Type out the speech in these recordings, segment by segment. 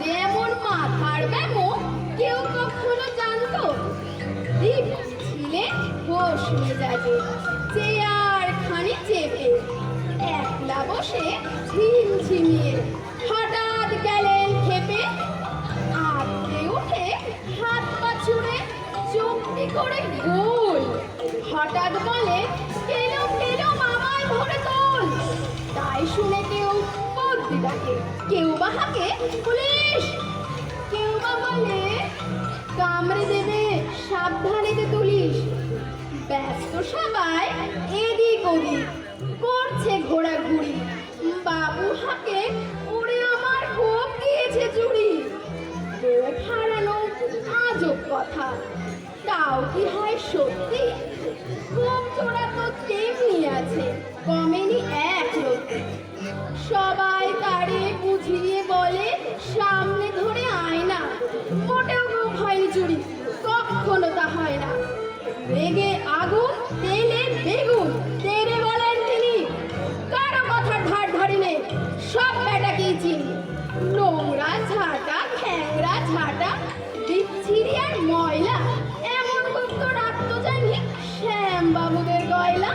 যেমন মাথার ব্যামো কেউ কখনো জানতো? দীপ ছিলেন হোশ মেজাজে, চেয়ার খানি চেপে, একলা বসে ঝিমঝিমিয়ে হঠাৎ গেলেন খেপে আপনি উঠে হাত পা ছুঁড়ে চুক্তি করে গোল, হঠাৎ বলে, কেন কেউ বা হাঁকে পুলিশ। কেউ বা বলে, কামড়ে দেবে, সাবধানেতে তুলিস। ব্যস্ত সবাই এদিক ওদিক করছে ঘোরাঘুরি। বাবু হাঁকে, ওরে আমার হোক গিয়েছে চুরি। বউ হারানো আজব কথা। তাও কি হয় সত্যি? খুব চোরা তো তেমনি আছে, কমেনি এক লোকে। সবাই রেগে আগুন, তেলে বেগুন, তেরে বলেন তিনি। কারও কথার ধার ধারি সব বেটাকেই চিনি। নোংরা ঝাঁটা খ্যাংরা ঝাঁটা, বিচ্ছিরি আর ময়লা, এমন গুপ্ত রাখতো জানি শ্যাম বাবুদের গয়লা।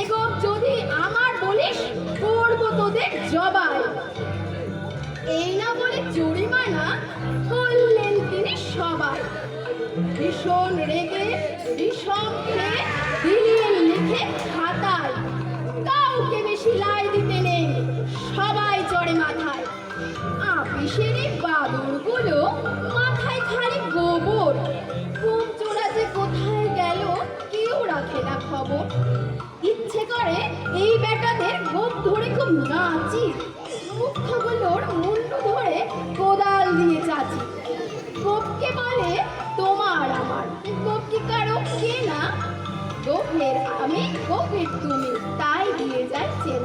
এগোপ যদি আমার বলিস করব তোদের জবাই। এই না বলে জরিমানা করলেন সবাই ভীষণ রেগে বিষম খেয়ে দিলেন লিখে খাতায়। কাউকে বেশি লাই দিতে নেই, সবাই চড়ে মাথায়। আপিসের এই বাদুরগুলো মাথায় খালি গোবর। খুব চোরা যে কোথায় গেল কেউ রাখে না খবর। ইচ্ছে করে এই বেটাদের গোপ ধরে খুব নাচি। মুখ্যগুলোর মুন্ডু ধরে কোদাল দিয়ে চাচি। গোপের আমি গোপের তুমি। তাই দিয়ে যায় চেনা